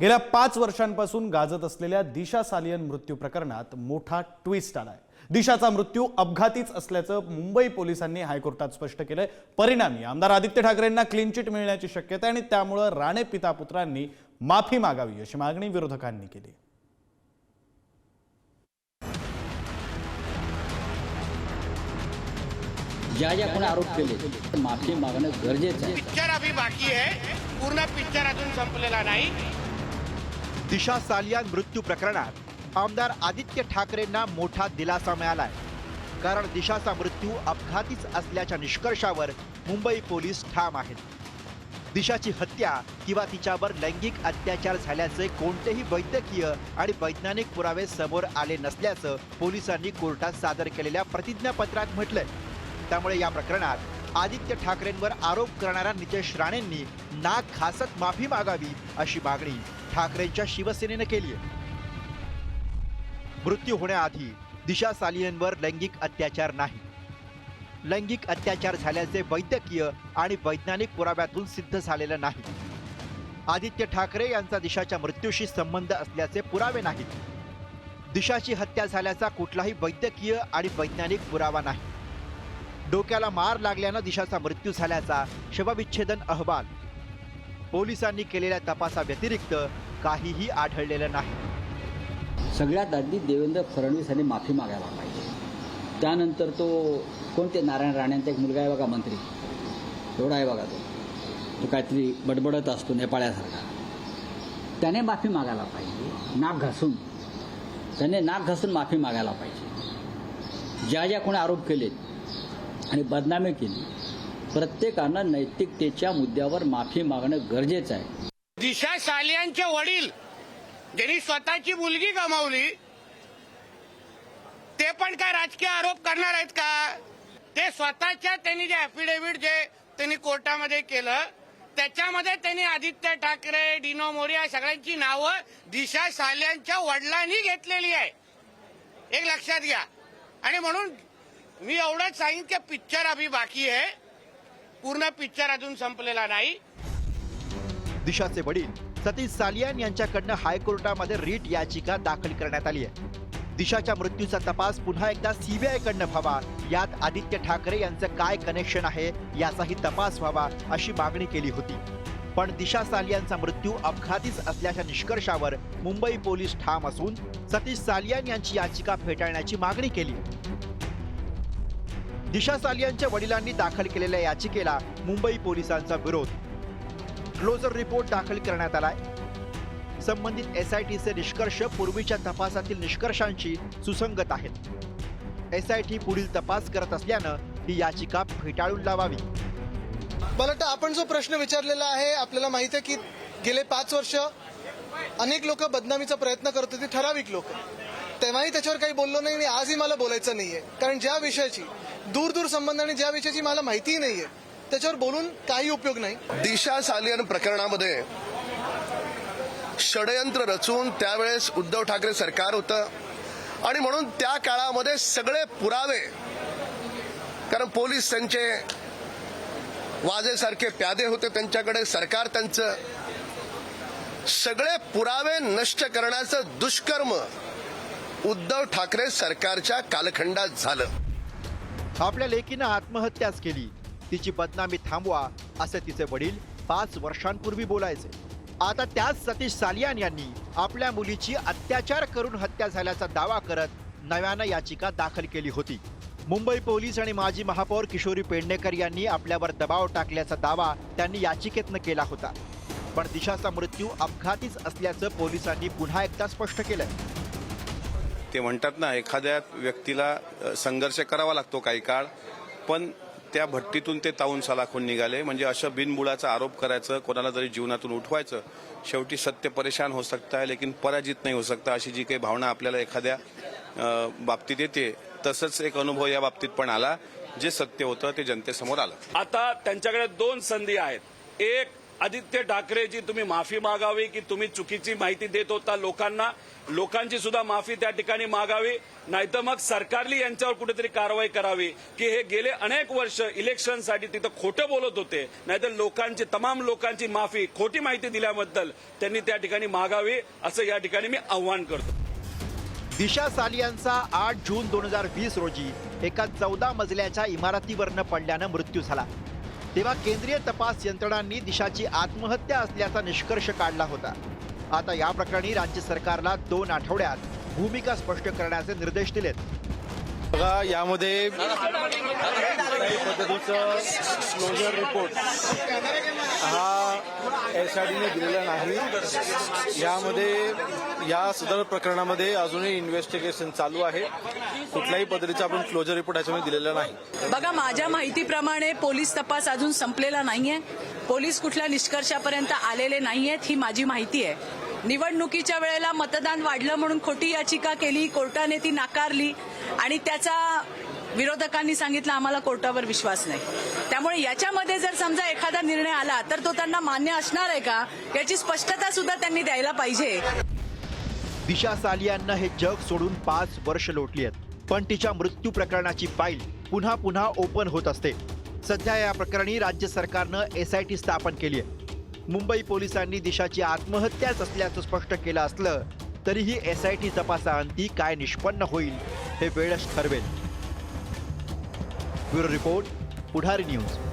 गेल्या पाच वर्षांपासून गाजत असलेल्या दिशा सालियन मृत्यू प्रकरणात मोठा ट्विस्ट आलाय. दिशाचा मृत्यू अपघातीच असल्याचं मुंबई पोलिसांनी हायकोर्टात स्पष्ट केलंय. परिणामी आमदार आदित्य ठाकरेंना क्लीन चिट मिळण्याची शक्यता आहे आणि त्यामुळं राणे पिता पुत्रांनी माफी मागावी अशी मागणी विरोधकांनी केली. ज्या ज्या कोणी आरोप केले माफी मागणं गरजेचं आहे. पिक्चर अभी बाकी है पूर्ण पिक्चर अजून संपलेला नाही. दिशा सालियान मृत्यू प्रकरणात आमदार आदित्य ठाकरेंना मोठा दिलासा मिळालाय. कारण दिशाचा मृत्यू अपघातीच असल्याच्या निष्कर्षावर मुंबई पोलीस ठाम आहेत. दिशाची हत्या किंवा तिच्यावर लैंगिक अत्याचार झाल्याचे कोणतेही वैद्यकीय आणि वैज्ञानिक पुरावे समोर आले नसल्याचं पोलिसांनी कोर्टात सादर केलेल्या प्रतिज्ञापत्रात म्हटलंय. त्यामुळे या प्रकरणात आदित्य ठाकरेंवर आरोप करणाऱ्या नितेश राणेंनी नाक खासत माफी मागावी अशी मागणी ठाकरेंच्या शिवसेनेनं केली आहे मृत्यू होण्याआधी दिशा सालियनवर लैंगिक अत्याचार नाही. लैंगिक अत्याचार झाल्याचे वैद्यकीय आणि वैज्ञानिक पुराव्यातून सिद्ध झालेलं नाही. आदित्य ठाकरे यांचा दिशाच्या मृत्यूशी संबंध असल्याचे पुरावे नाहीत. दिशाची हत्या झाल्याचा कुठलाही वैद्यकीय आणि वैज्ञानिक पुरावा नाही. डोक्याला मार लागल्यानं दिशाचा मृत्यू झाल्याचा शवविच्छेदन अहवाल पोलिसांनी केलेल्या तपासाव्यतिरिक्त काहीही आढळलेलं नाही. सगळ्यात आधी देवेंद्र फडणवीस यांनी माफी मागायला पाहिजे. त्यानंतर तो कोणते नारायण राणेंचा एक मुलगा आहे बघा मंत्री. एवढा आहे बघा तो. तो काहीतरी बडबडत असतो नेपाळ्यासारखा. त्याने माफी मागायला पाहिजे. नाक घासून. त्याने नाक घासून माफी मागायला पाहिजे. ज्या ज्या कोणी आरोप केलेत आणि बदनामी केली प्रत्येकानं नैतिकतेच्या मुद्द्यावर माफी मागणं गरजेचं आहे. दिशा सालियांचे वडील ज्यांनी स्वतःची मुलगी गमावली ते पण काय राजकीय आरोप करणार आहेत का? ते स्वतःच्या त्यांनी जे अफिडेव्हिट जे त्यांनी कोर्टामध्ये केलं त्याच्यामध्ये त्यांनी आदित्य ठाकरे डिनो मोरी या सगळ्यांची नावं दिशा सालियांच्या वडिलांनी घेतलेली आहे. एक लक्षात घ्या. आणि म्हणून मी एवढंच सांगेन की पिक्चर अभी बाकी आहे. पूर्ण पिक्चर अजून संपलेला नाही. दिशाचे वडील सतीश सालियान यांच्याकडनं हायकोर्टामध्ये रीट याचिका दाखल करण्यात आली आहे. दिशाच्या मृत्यूचा तपास पुन्हा एकदा सीबीआय कडनं व्हावा. यात आदित्य ठाकरे यांचं काय कनेक्शन आहे याचाही तपास व्हावा अशी मागणी केली होती. पण दिशा सालियांचा मृत्यू अपघातीच असल्याच्या निष्कर्षावर मुंबई पोलीस ठाम असून सतीश सालियान यांची याचिका फेटाळण्याची मागणी केली. दिशा सालियांच्या वडिलांनी दाखल केलेल्या याचिकेला मुंबई पोलिसांचा विरोध. क्लोजर रिपोर्ट दाखल करण्यात आलाय. संबंधित एस आय टीचे निष्कर्ष पूर्वीच्या तपासातील निष्कर्षांशी सुसंगत आहेत. एस आय टी पुढील तपास करत असल्यानं ही याचिका फेटाळून लावावी. मला वाटतं आपण जो प्रश्न विचारलेला आहे आपल्याला माहिती आहे की गेले पाच वर्ष अनेक लोक बदनामीचा प्रयत्न करत होते ठराविक लोक. तेव्हाही त्याच्यावर काही बोललो नाही आणि आजही मला बोलायचं नाहीये. कारण ज्या विषयाची दूर दूर संबंध आणि ज्या विषयाची मला माहितीही नाहीये त्याच्यावर बोलून काही उपयोग नाही. दिशा सालियन प्रकरणामध्ये षडयंत्र रचून त्यावेळेस उद्धव ठाकरे सरकार होतं. आणि म्हणून त्या काळामध्ये सगळे पुरावे कारण पोलीस त्यांचे वाजेसारखे प्यादे होते त्यांच्याकडे सरकार त्यांचं. सगळे पुरावे नष्ट करण्याचं दुष्कर्म उद्धव ठाकरे सरकारच्या कालखंडात झालं. आपल्या लेकीनं आत्महत्याच केली. तिची बदनामी थांबवा असे तिचे वडील पाच वर्षांपूर्वी बोलायचे. आता त्याच सतीश सालियान यांनी आपल्या मुलीची अत्याचार करून हत्या झाल्याचा दावा करत नव्यानं याचिका दाखल केली होती. मुंबई पोलीस आणि माजी महापौर किशोरी पेडणेकर यांनी आपल्यावर दबाव टाकल्याचा दावा त्यांनी याचिकेतनं केला होता. पण दिशाचा मृत्यू अपघातीच असल्याचं पोलिसांनी पुन्हा एकदा स्पष्ट केलंय. ते म्हणतात ना एखाद्या व्यक्तीला संघर्ष करावा लागतो काही काळ पण त्या भट्टीतून ते ताऊन सलाखून निघाले. म्हणजे अशा बिनबुडाचा आरोप करायचं कोणाला जरी जीवनातून उठवायचं शेवटी सत्य परेशान हो सकता है लेकिन पराजित नाही हो सकता अशी जी काही भावना आपल्याला एखाद्या बाबतीत येते तसंच एक अनुभव या बाबतीत पण आला. जे सत्य होतं ते जनतेसमोर आलं. आता त्यांच्याकडे दोन संधी आहेत. एक आदित्य ठाकरेची तुम्ही माफी मागावी की तुम्ही चुकीची माहिती देत होता लोकांना? लोकांची सुद्धा माफी त्या ठिकाणी मागावी. नाहीतर मग सरकारली यांच्यावर कुठेतरी कारवाई करावी. की हे गेले अनेक वर्ष इलेक्शनसाठी तिथं खोटं बोलत होते. नाहीतर लोकांची तमाम लोकांची माफी खोटी माहिती दिल्याबद्दल त्यांनी त्या ठिकाणी मागावी असं या ठिकाणी मी आव्हान करतो. दिशा सालियांचा आठ जून दोन हजार वीस रोजी एका चौदा मजल्याच्या इमारतीवरनं पडल्यानं मृत्यू झाला. तेव्हा केंद्रीय तपास यंत्रणांनी दिशाची आत्महत्या असल्याचा निष्कर्ष काढला होता. आता या प्रकरणी राज्य सरकारला दोन आठवड्यात भूमिका स्पष्ट करण्याचे निर्देश दिलेत. बघा यामध्ये पद्धतीचं क्लोजर रिपोर्ट हा एस आय डीने दिलेला नाही. यामध्ये या सदर प्रकरणामध्ये अजूनही इन्व्हेस्टिगेशन चालू आहे. कुठल्याही पद्धतीचा आपण क्लोजर रिपोर्ट याच्यामध्ये दिलेला नाही. बघा माझ्या माहितीप्रमाणे पोलीस तपास अजून संपलेला नाहीये. पोलीस कुठल्या निष्कर्षापर्यंत आलेले नाहीयेत ही माझी माहिती आहे. निवडणुकीच्या वेळेला मतदान वाढलं म्हणून खोटी याचिका केली कोर्टाने ती नाकारली. आणि त्याचा विरोधकांनी सांगितलं आम्हाला कोर्टावर विश्वास नाही. त्यामुळे याच्यामध्ये जर समजा एखादा निर्णय आला तर तो त्यांना मान्य असणार आहे का? याची स्पष्टता सुद्धा त्यांनी द्यायला पाहिजे. दिशा सालियांना हे जग सोडून पाच वर्ष लोटली आहेत. पण तिच्या मृत्यू प्रकरणाची फाईल पुन्हा पुन्हा ओपन होत असते. सध्या या प्रकरणी राज्य सरकारनं एसआयटी स्थापन केली आहे. मुंबई पोलिसांनी दिशाची आत्महत्याच असल्याचं स्पष्ट केलं असलं तरीही एसआयटी तपासाअंती काय निष्पन्न होईल? हे वेळच ठरवेल. Bureau report Pudhari news.